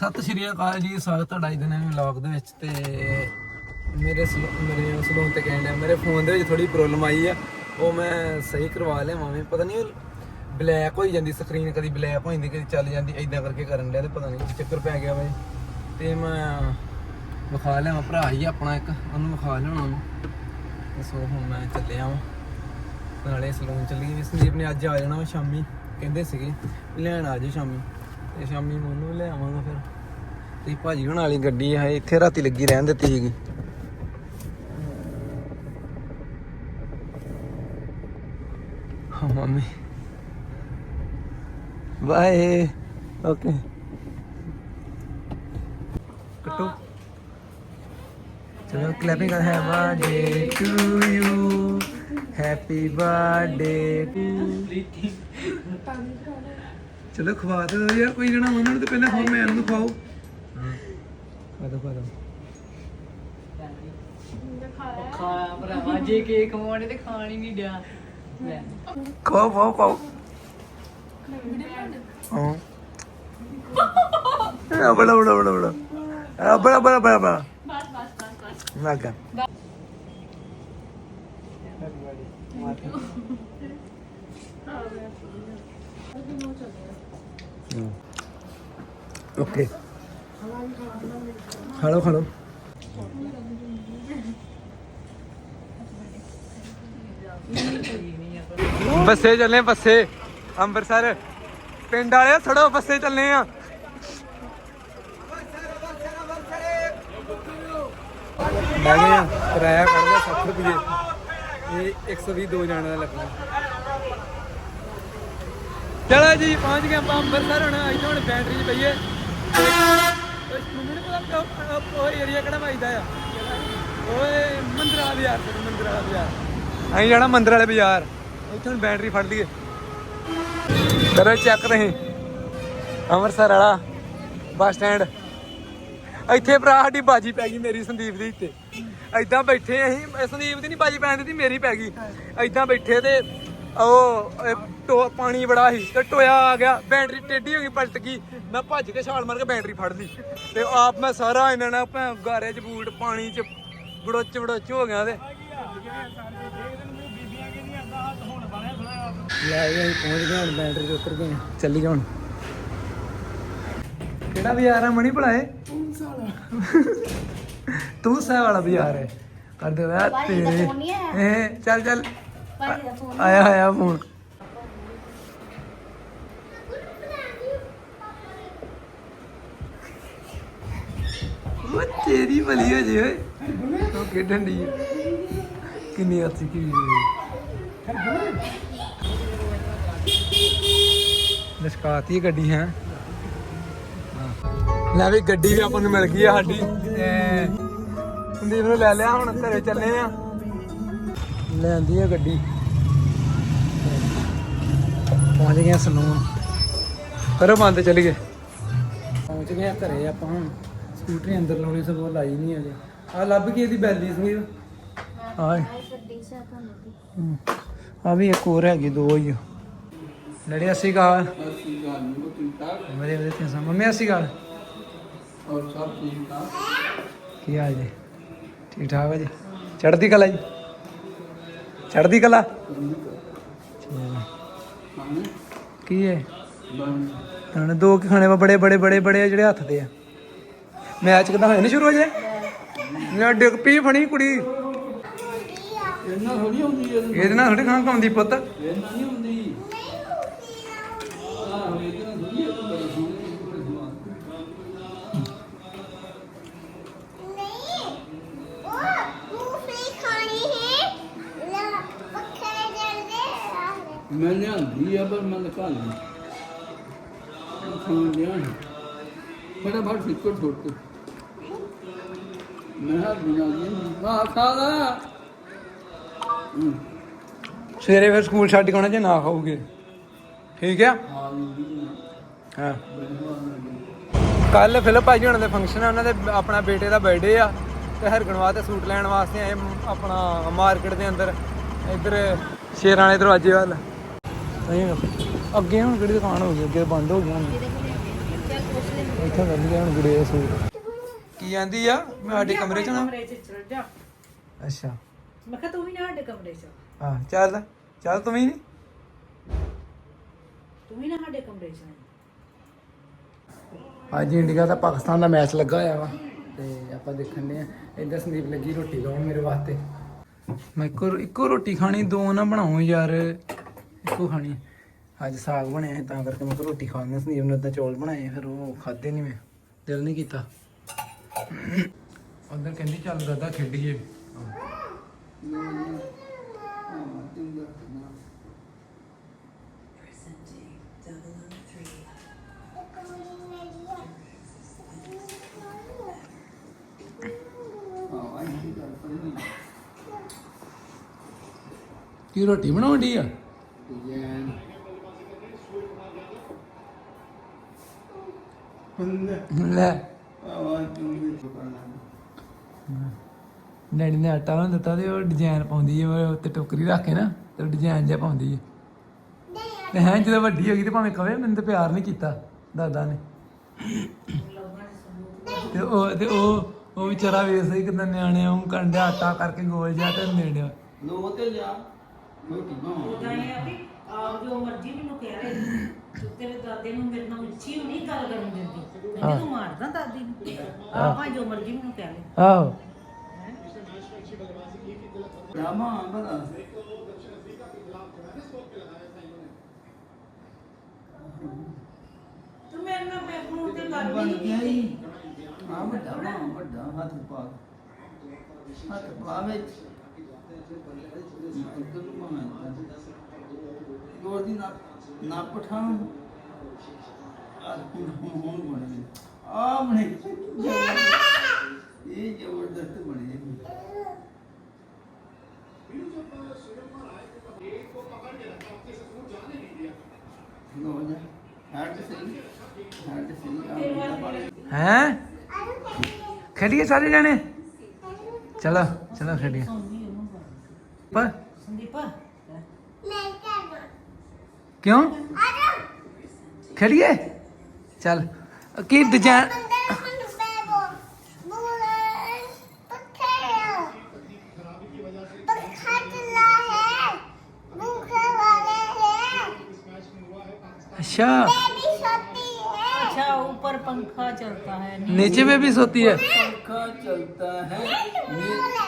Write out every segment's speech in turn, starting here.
ਸਤਿ ਸ਼੍ਰੀ ਅਕਾਲ ਜੀ, ਸਵਾਗਤ ਤੁਹਾਡਾ ਅੱਜ ਦੇ ਨਵੇਂ ਵਲੌਗ ਦੇ ਵਿੱਚ ਤੇ ਮੇਰੇ ਸਲੂ- ਮੇਰੇ ਸਲੂਨ ਤੇ ਕਹਿੰਦੇ ਮੇਰੇ ਫੋਨ ਦੇ ਵਿੱਚ ਥੋੜੀ ਪ੍ਰੋਬਲਮ ਆਈ ਆ, ਉਹ ਮੈਂ ਸਹੀ ਕਰਵਾ ਲਿਆ ਮਾਵੇਂ ਪਤਾ ਨਹੀਂ ਬਲੈਕ ਹੋਈ ਜਾਂਦੀ ਸਕਰੀਨ ਕਦੀ ਬਲੈਕ ਹੋ ਜਾਂਦੀ, ਕਦੀ ਚੱਲ ਜਾਂਦੀ ਐਦਾਂ ਕਰਕੇ ਕਰਨ ਡਿਆ ਤੇ ਪਤਾ ਨਹੀਂ ਚੱਕਰ ਪੈ ਗਿਆ ਬਾਈ ਤੇ ਮੈਂ ਵਿਖਾ ਲਿਆ ਭਰਾ ਹੀ ਆਪਣਾ ਇੱਕ, ਉਹਨੂੰ ਵਿਖਾ ਲਿਆਉਣਾ ਮੈਂ ਸੋ ਹੁਣ ਮੈਂ ਚੱਲਿਆ ਵਾਂ, ਨਾਲੇ ਸਲੂਨ ਚੱਲੀ ਗਈ ਸੰਦੀਪ ਨੇ ਅੱਜ ਆ ਜਾਣਾ ਵਾ ਸ਼ਾਮੀ, ਕਹਿੰਦੇ ਸੀਗੇ, ਵੀ ਲੈਣ ਆ ਜੀ ਸ਼ਾਮੀ। ਤੇ ਸ਼ਾਮੀ ਮੈਂ ਲੈ ਆਵਾਂਗਾ ਫਿਰ। ਤੇ ਭਾਜੀ ਹੁਣ ਵਾਲੀ ਗੱਡੀ ਹੈ ਇੱਥੇ ਰਾਤੀ ਲੱਗੀ ਰਹਿਣ ਦਿੱਤੀ ਸੀਗੀ। ਹਾਂ ਮੰਮੀ। Bye okay. ਕਟੋ। ਚਲੋ ਕਲੈਪਿੰਗ ਕਰ ਹੈ birthday to you happy birthday to ਚਲੋ ਖਵਾ ਦੋ ਯਾਰ ਕੋਈ ਜਣਾ ਉਹਨਾਂ ਨੂੰ ਤਾਂ ਪਹਿਲਾਂ ਖਾਓ ਮੈਂ ਉਹਨੂੰ ਖਾਓ ਖਵਾ ਦੋ ਖਵਾ ਦੋ। ਖਾ ਭਰਾਵਾ ਜੇ ਕੇਕ ਖਵਾਉਣੇ ਤੇ ਖਾਣ ਹੀ ਨਹੀਂ ਡਿਆ। ਲੈ। ਖਾਓ ਖਾਓ ਖਾਓ ਹਾਂ। ਆ ਬੜਾ ਬੜਾ ਬੜਾ ਬੜਾ ਆ ਬੜਾ ਬੜਾ ਬੜਾ ਬੜਾ ਬਸ ਬਸ ਬਸ ਬਸ ਮੈਂ ਕਹਾਂ। ਓਕੇ ਖੜੋ ਖੜੋ ਬੱਸੇ ਚੱਲੇ ਬੱਸੇ। ਅੰਮ੍ਰਿਤਸਰ। ਪਿੰਡ ਵਾਲੇ ਥੋੜੋ ਬੱਸੇ ਚੱਲੇ ਆ। ਬਹਿ ਗਏ ਕਿਰਾਇਆ ਕੱਢ ਲਿਆ 60 ਰੁਪਏ ਇਹ 120 ਦੋ ਜਾਣੇ ਦਾ ਲੱਗਣਾ। ਚਲੋ ਜੀ, ਪਹੁੰਚ ਗਏ ਆਪਾਂ ਅੰਮ੍ਰਿਤਸਰ ਹੁਣ, ਇੱਥੇ ਹੁਣ ਬੈਟਰੀ 'ਚ ਪਈਏ ਮੈਨੂੰ ਨੀ ਪਤਾ ਉਹ- ਏਰੀਆ ਕਿਹੜਾ ਵੱਜਦਾ ਆ। ਓਏ, ਮੰਦਰਾ ਬਾਜ਼ਾਰ ਤੇ, ਮੰਦਰਾ ਬਾਜ਼ਾਰ। ਅਸੀਂ ਜਾਣਾ ਮੰਦਰ ਵਾਲੇ ਬਾਜ਼ਾਰ। ਇੱਥੇ ਹੁਣ ਬੈਟਰੀ ਫੜ ਲਈਏ। ਕਰੋ ਚੈੱਕ ਰਹੇ ਅੰਮ੍ਰਿਤਸਰ ਵਾਲਾ ਬੱਸ ਸਟੈਂਡ। ਇੱਥੇ ਭਰਾ ਸਾਡੀ ਬਾਜੀ ਪੈ ਗਈ ਮੇਰੀ ਸੰਦੀਪ ਦੀ ਇੱਥੇ। ਐਦਾਂ ਬੈਠੇ ਅਸੀਂ, ਸੰਦੀਪ ਦੀ ਨਹੀਂ ਬਾਜੀ ਪੈਣ ਦਿੱਤੀ, ਮੇਰੀ ਪੈ ਗਈ। ਐਦਾਂ ਬੈਠੇ ਤੇ ਉਹ ਟੋ ਪਾਣੀ ਬੜਾ ਸੀ ਤੇ ਟੋਇਆ ਆ ਗਿਆ ਬੈਟਰੀ ਟੇਢੀ ਹੋ ਗਈ ਪਲਟ ਗਈ। ਮੈਂ ਭੱਜ ਕੇ ਛਾਲ ਮਾਰ ਕੇ ਬੈਟਰੀ ਫੜ ਲਈ। ਤੇ ਆਪ ਮੈਂ ਸਾਰਾ ਇਹਨਾਂ ਨਾਲ ਭੈਂ ਗਾਰੇ 'ਚ ਬੂਟ ਪਾਣੀ 'ਚ ਗੜੋਚ ਗੜੋਚ ਹੋ ਗਿਆ ਤੇ। ਲੈ ਗਏ ਅਸੀਂ ਪਹੁੰਚ ਗਏ ਹੁਣ ਬੈਟਰੀ ਤੇ ਉਤਰ ਗਏ। ਚੱਲੀ ਹੁਣ। ਕਿਹੜਾ ਬਾਜ਼ਾਰ ਆ ਮਣੀ ਭਲਾਏ ਤੂੰ ਸਹਿ ਵਾਲਾ ਬਾਜ਼ਾਰ ਹੈ। ਕਰ ਦੇ ਵਾ ਤੇਰੇ ਇਹ ਚੱਲ ਚੱਲ। ਆਇਆ। ਆਇਆ ਫੋਨ। ਉਹ ਤੇਰੀ ਭਲੀ ਹੋ ਜੇ, ਓਏ। ਉਹ ਖੇਡਣ ਦੀ ਕਿੰਨੀ ਅੱਛੀ ਕੀ ਨਿਸ਼ਕਾਤੀ ਗੱਡੀ, ਹੈ। ਲੈ ਵੀ ਗੱਡੀ ਵੀ ਆਪਾਂ ਨੂੰ ਮਿਲ ਗਈ ਆ ਸਾਡੀ। ਤੇ ਸੰਦੀਪ ਨੂੰ ਲੈ ਲਿਆ, ਹੁਣ ਘਰੇ ਚੱਲੇ ਆ। ਲੈਂਦੀ ਆ ਗੱਡੀ। ਪਹੁੰਚ ਗਏ ਆ ਸਲੂਨ। ਕਰੋ ਬੰਦ ਚੱਲ ਗਏ ਪਹੁੰਚ ਗਏ ਘਰੇ ਆਪਾਂ ਹੁਣ। ਸਕੂਟਰੀ ਅੰਦਰ ਲਾਉਣੀ ਸਗੋਂ ਲਾਈ ਨਹੀਂ ਅਜੇ ਆ ਲੱਭ ਗਈ ਇਹਦੀ ਬੈਲੀ ਸੰਦੀਪ ਆ ਆ ਵੀ। ਇੱਕ ਹੋਰ ਹੈਗੀ ਦੋ ਹੀ ਆ। ਲੜੇ ਅਸੀਂ ਗਾ ਮੇਰੇ ਮੇਰੇ ਤੇ ਸਾ ਮੰਮੀ ਅਸੀਂ ਗਾ ਔਰ ਸਭ ਠੀਕ ਠਾਕ? ਕੀ ਹਾਲ ਜੀ? ਠੀਕ ਠਾਕ ਹੈ ਜੀ? ਚੜ੍ਹਦੀ ਕਲਾ ਜੀ? ਚੜ੍ਹਦੀ ਕਲਾ? ਕੀ ਹੈ? ਹੁਣ ਦੋ ਕੀ ਖਾਣੇ ਵਾ ਬੜੇ ਬੜੇ ਬੜੇ ਬੜੇ ਜਿਹੜੇ ਹੱਥ ਦੇ ਆ। ਮੈਚ ਕਿਦਾਂ ਹੋਇਆ? ਨਹੀਂ ਸ਼ੁਰੂ ਹੋ ਜੇ? ਨਾ ਡਿੱਗ ਪਈ ਫਣੀ ਕੁੜੀ। ਇਹਨਾਂ ਥੋੜੀ ਹੁੰਦੀ ਹੈ ਇਹਦੇ ਨਾਲ। ਥੋੜੀ ਖਾਂ ਪਾਉਂਦੀ ਪੁੱਤ। ਇਹਨਾਂ ਨਹੀਂ ਹੁੰਦੀ। ਮੈਂ ਲਿਆਂਦੀ ਆ ਪਰ ਮੈਂ ਨਿਕਾਲ। ਲਈ ਖਾਣ ਲਿਆ ਬੜਾ ਬੜਾ ਫਿੱਕੋ ਛੋੜ ਕੇ ਮੈਂ ਸਵੇਰੇ ਫਿਰ ਸਕੂਲ ਛੱਡ ਕੇ ਆਉਣਾ ਜੇ ਨਾ ਖਾਓਗੇ। ਠੀਕ ਆ? ਹਾਂ ਕੱਲ ਫਿਲਪ ਭਾਜੀ ਹੁਣਾਂ ਦੇ ਫੰਕਸ਼ਨ ਆ ਉਹਨਾਂ ਦੇ ਆਪਣਾ ਬੇਟੇ ਦਾ ਬਰਥਡੇ ਆ। ਤੇ ਹਰਗਣ ਵਾਸਤੇ ਸੂਟ ਲੈਣ ਵਾਸਤੇ ਆਏ ਆਪਣਾ ਮਾਰਕੀਟ ਦੇ ਅੰਦਰ। ਇੱਧਰ ਸ਼ੇਰਾਂ ਵਾਲੇ ਦਰਵਾਜ਼ੇ ਵੱਲ। ਅੱਗੇ ਹੁਣ ਕਿਹੜੀ ਦੁਕਾਨ ਹੋ ਗਈ? ਅੱਗੇ ਬੰਦ ਹੋ ਗਈਆਂ ਨੇ ਇੱਥੇ ਗਿਆ ਹੁਣ ਗੁੜੇ ਸੂਟ। ਕੀ ਆਂਦੀ ਆ? ਮੈਂ ਸਾਡੇ ਕਮਰੇ ਚ ਨਾ ਕਮਰੇ ਚ ਚਲ ਜਾ। ਅੱਛਾ। ਮੈਂ ਕਿਹਾ ਤੂੰ ਵੀ ਨਾ ਸਾਡੇ ਕਮਰੇ ਚ ਹਾਂ ਚੱਲ ਚੱਲ ਤੂੰ ਵੀ ਨਹੀਂ ਤੂੰ ਵੀ ਨਾ ਸਾਡੇ ਕਮਰੇ ਚ ਅੱਜ ਇੰਡੀਆ ਦਾ ਪਾਕਿਸਤਾਨ ਦਾ ਮੈਚ ਲੱਗਾ ਹੋਇਆ ਵਾ ਤੇ ਆਪਾਂ ਦੇਖਣ ਦੇ ਆ। ਇੱਧਰ ਸੰਦੀਪ ਲੱਗੀ ਰੋਟੀ ਲਾਉਣ ਮੇਰੇ ਵਾਸਤੇ। ਮੈਂ ਇੱਕੋ ਇੱਕੋ ਰੋਟੀ ਖਾਣੀ ਦੋ ਨਾ ਬਣਾਉ ਯਾਰ। ਇੱਕੋ ਖਾਣੀ। ਅੱਜ ਸਾਗ ਬਣਿਆ ਸੀ ਤਾਂ ਕਰਕੇ ਮੈਂ ਕਿਹਾ ਰੋਟੀ ਖਾਣੀ ਸੰਦੀਪ ਨੇ ਤਾਂ ਚੌਲ ਬਣਾਏ ਫਿਰ ਉਹ ਖਾਦੇ ਨਹੀਂ ਮੈਂ। ਦਿਲ ਨਹੀਂ ਕੀਤਾ। ਉਧਰ ਕਹਿੰਦੀ ਚੱਲ ਦਾਦਾ ਖੇਡੀਏ। ਕੀ ਰੋਟੀ ਬਣਾਉਂਦੀ ਆ? ਲੈ। ਡੈਡੀ ਨੇ ਆਟਾ ਉਹਨਾਂ ਦਿੱਤਾ ਤੇ ਉਹ ਡਿਜ਼ਾਈਨ ਪਾਉਂਦੀ ਹੈ ਉਹ ਉੱਤੇ ਟੋਕਰੀ ਰੱਖ ਕੇ ਨਾ ਤੇ ਡਿਜ਼ਾਈਨ ਜਿਹਾ ਪਾਉਂਦੀ ਹੈ ਤੇ ਹੈ ਜਦੋਂ ਵੱਡੀ ਹੋ ਗਈ ਤੇ ਭਾਵੇਂ ਕਵੇ ਮੈਨੂੰ ਤੇ ਪਿਆਰ ਨਹੀਂ ਕੀਤਾ ਦਾਦਾ ਨੇ। ਤੇ ਉਹ ਤੇ ਉਹ ਉਹ ਵਿਚਾਰਾ ਵੇਖ ਸਹੀ ਕਿਦਾਂ ਨਿਆਣੇ ਉਹ ਕੰਡਿਆ ਆਟਾ ਕਰਕੇ ਗੋਲ ਜਿਹਾ ਤੇ ਨੇੜਿਆ ਲੋ ਤੇ ਜਾ। ਰੋਟੀ ਬਣਾਓ ਉਹਦਾ ਇਹ ਆ ਵੀ ਆਪ ਜੋ ਮਰਜ਼ੀ ਮੈਨੂੰ ਕਹਿ ਰਹੇ ਤੂੰ ਤੇਰੇ ਦਾਦੇ ਨੂੰ ਮੇਰੇ ਨਾਲ ਉੱਚੀ ਨਹੀਂ ਗੱਲ ਕਰਨ ਦਿੰਦੀ। ਕਹਿੰਦੀ ਤੂੰ ਮਾਰਦਾ ਦਾਦੀ ਨੂੰ। ਆਪਾਂ ਜੋ ਮਰਜ਼ੀ ਮੈਨੂੰ ਕਹਿ ਲੈ ਆਹੋ। ਰਾਮਾ ਬਣਾ ਤੂੰ ਮੇਰੇ ਨਾਲ ਮੈਂ ਫੋਨ ਤੇ ਗੱਲ ਬਣ ਨਹੀਂ ਗਿਆ ਹੀ ਆ ਵੱਡਾ ਵਾ ਵੱਡਾ ਹੱਥ ਪਾ ਹੱਥ ਪਾ ਵਿੱਚ। ਇੱਧਰ ਨੂੰ ਮਾਂ ਗੋਰ ਦੀ ਨਾ ਨਾ ਪਠਾਂ ਆ ਹੁਣ ਹੁਣ ਬਣੇ ਆ ਬਣੇ। ਇਹ ਜ਼ਬਰਦਸਤ ਬਣੇ ਲੋ ਜਾ ਹੱਟ ਸਹੀ ਹੱਟ ਸਹੀ ਆ ਹੈ? ਖੇਡੀਏ ਸਾਰੇ ਜਾਣੇ? ਚਲੋ ਚਲੋ ਖੇਡੀਏ। ਪਰ ਸੰਦੀਪਾ क्यों? खेलिए। चल। की डिज़ाइन अच्छा। अच्छा ऊपर पंखा चलता है नीचे में भी सोती है। पंखा चलता है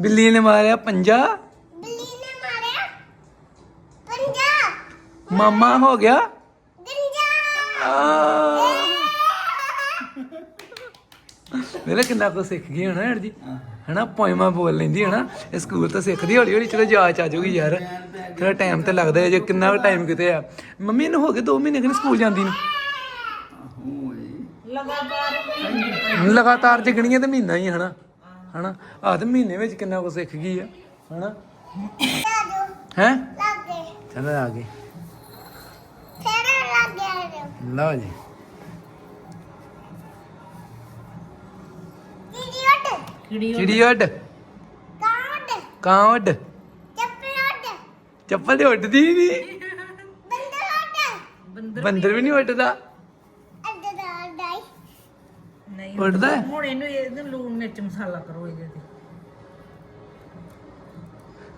ਬਿੱਲੀ ਨੇ ਮਾਰਿਆ ਪੰਜਾ? ਬਿੱਲੀ ਨੇ ਮਾਰਿਆ ਪੰਜਾ। ਮਾਮਾ ਹੋ ਗਿਆ? ਮੇਰੇ ਕਿੰਨਾ ਕੁ ਸਿੱਖ ਗਈ ਹਣਾ ਜੀ। ਹਣਾ ਪੋਇਮਾ ਬੋਲ ਲੈਂਦੀ ਹਣਾ। ਇਹ ਸਕੂਲ ਤਾਂ ਸਿੱਖਦੀ ਹੌਲੀ ਹੌਲੀ ਚਲੋ ਜਾਚ ਆ ਜਾਊਗੀ ਯਾਰ। ਥੋੜਾ ਟਾਈਮ ਤੇ ਲੱਗਦਾ ਜੇ ਕਿੰਨਾ ਟਾਈਮ ਕਿਤੇ ਆ। ਮੰਮੀ ਨੂੰ ਹੋ ਗਏ 2 ਮਹੀਨੇ ਕਿ ਸਕੂਲ ਜਾਂਦੀ ਨੂੰ। ਲਗਾਤਾਰ ਲਗਾਤਾਰ ਤੇ ਮਹੀਨਾ ਹੀ ਹਨਾ। ਹਨਾ? ਆਹ ਮਹੀਨੇ ਵਿੱਚ ਕਿੰਨਾ ਕੁ ਸਿੱਖ ਗਈ ਆ ਹਨਾ? ਹੈ? ਲੱਗੇ। ਚਲੋ ਆ ਗਏ। ਫੇਰ ਲੱਗੇ ਲਓ ਜੀ। ਚਿੜੀ ਉੱਡ ਕਾਂ ਉੱਡ ਚੱਪਲ ਦੇ ਉੱਡਦੀ ਨਹੀਂ ਬੰਦਰ ਵੀ ਨਹੀਂ ਉੱਡਦਾ। ਵੜਦਾ ਹੁਣ ਇਹਨੂੰ ਇਹਦੇ ਲੂਣ ਮਿਰਚ ਮਸਾਲਾ ਕਰੋ ਇਹਦੇ ਤੇ।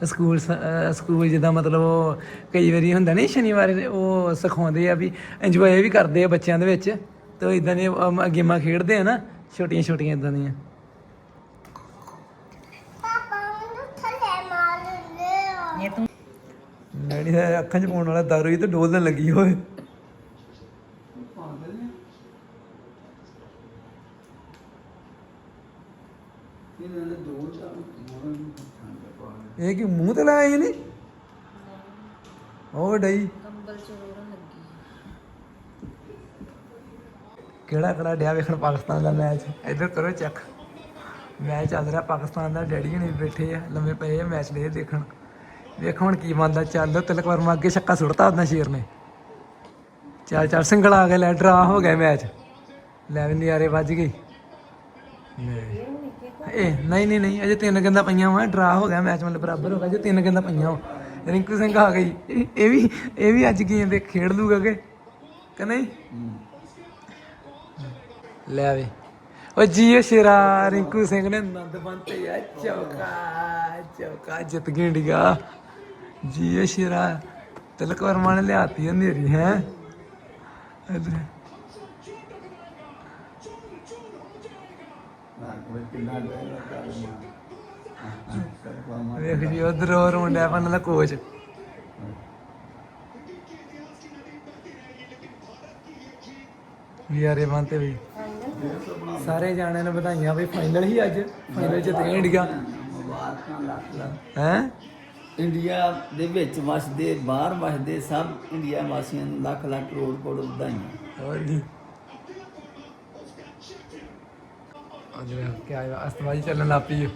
ਸਕੂਲ ਸਕੂਲ ਜਿੱਦਾਂ ਮਤਲਬ ਉਹ ਕਈ ਵਾਰੀ ਹੁੰਦਾ ਨਹੀਂ ਸ਼ਨੀਵਾਰ ਉਹ ਸਿਖਾਉਂਦੇ ਆ ਵੀ ਇੰਜੋਏ ਵੀ ਕਰਦੇ ਆ ਬੱਚਿਆਂ ਦੇ ਵਿੱਚ ਤੇ ਇਦਾਂ ਦੀਆਂ ਗੇਮਾਂ ਖੇਡਦੇ ਆ ਨਾ ਛੋਟੀਆਂ ਛੋਟੀਆਂ ਇਦਾਂ ਦੀਆਂ। ਪਾਪਾ ਮੈਨੂੰ ਥੱਲੇ ਮਾਰ ਲਿਓ ਇਹ ਤੂੰ ਡੈਡੀ ਅੱਖਾਂ 'ਚ ਪਾਉਣ ਵਾਲਾ ਦਾਰੂ ਹੀ ਤੇ ਡੋਲਣ ਲੱਗੀ ਓਏ। ਉਹ ਡਈ? ਕੰਬਲ ਚ ਰੋੜਨ ਲੱਗੀ। ਕਿਹੜਾ ਕਿਹੜਾ ਡਿਆ ਵੇਖਣ ਪਾਕਿਸਤਾਨ ਦਾ ਮੈਚ? ਇੱਧਰ ਕਰੋ ਚੈੱਕ ਮੈਚ ਚੱਲ ਰਿਹਾ ਪਾਕਿਸਤਾਨ ਦਾ ਡੈਡੀ ਹਣੀ ਬੈਠੇ ਆ ਲੰਮੇ ਪਏ ਆ ਮੈਚ ਦੇ ਦੇਖਣ। ਵੇਖੋ ਹੁਣ ਕੀ ਬਣਦਾ ਚੱਲ ਤਿਲਕ ਵਰਮਾ ਅੱਗੇ ਛੱਕਾ ਸੁੱਟਤਾ ਉਹਦਾ ਸ਼ੇਰ ਨੇ। ਚੱਲ ਚੱਲ ਸਿੰਗਲ ਆ ਗਿਆ ਲੈ ਡਰਾ ਹੋ ਗਿਆ ਮੈਚ। ਲੈ ਵੀ ਵੱਜ ਗਏ। ਲੈ। ਇਹ ਨਹੀਂ ਨਹੀਂ ਨਹੀਂ, ਅਜੇ ਤਿੰਨ ਗੰਦਾ ਪਈਆਂ ਵਾ, ਡਰਾ ਹੋ ਗਿਆ ਮੈਚ ਮਤਲਬ ਬਰਾਬਰ ਹੋ ਗਿਆ ਜੇ ਤਿੰਨ ਗੰਦਾ ਪਈਆਂ ਵਾ। ਰਿੰਕੂ ਸਿੰਘ ਆ ਗਈ, ਇਹ ਵੀ ਇਹ ਵੀ ਅੱਜ ਗੇਮ ਦੇ ਖੇਡ ਲੂਗਾ ਕਿ? ਕਿ ਨਹੀਂ? ਲੈ ਵੇ। ਓ ਜੀਓ ਸ਼ੇਰਾ, ਰਿੰਕੂ ਸਿੰਘ ਨੇ ਨੰਦ ਬੰਤੇ ਆ, ਚੌਕਾ ਚੌਕਾ, ਜਿੱਤ ਗਏ ਇੰਡੀਆ। ਜੀਓ ਸ਼ੇਰਾ, ਤਿਲਕ ਵਰਮਾ ਨੇ ਲਿਆਤੀ ਹਨੇਰੀ, ਹੈ? ਇਧਰ ਵੇਖ ਜੀ ਉਧਰ ਹੋਰ ਮੁੰਡਾ ਪਨ ਦਾ ਕੋਚ ਯਾਰੇ ਬੰਤੇ ਵੀ। ਸਾਰੇ ਜਾਣਿਆਂ ਨੂੰ ਵਧਾਈਆਂ ਵੀ ਫਾਈਨਲ ਹੀ ਅੱਜ। ਫਾਈਨਲ ਜਿੱਤ ਗਏ ਇੰਡੀਆ ਹੈ? ਇੰਡੀਆ ਦੇ ਵਿੱਚ ਵਸਦੇ ਬਾਹਰ ਵਸਦੇ ਸਭ ਇੰਡੀਆ ਵਾਸੀਆਂ ਨੂੰ ਲੱਖ ਲੱਖ ਕਰੋੜ ਕਰੋੜ ਵਧਾਈਆਂ। ਹੋਰ ਜੀ। ਅੱਜ ਵੇ ਕੀ ਆਇਆ ਅਸਤਵਾਜੀ ਚੱਲਣ ਲੱਗ ਪਈ ਹੈ?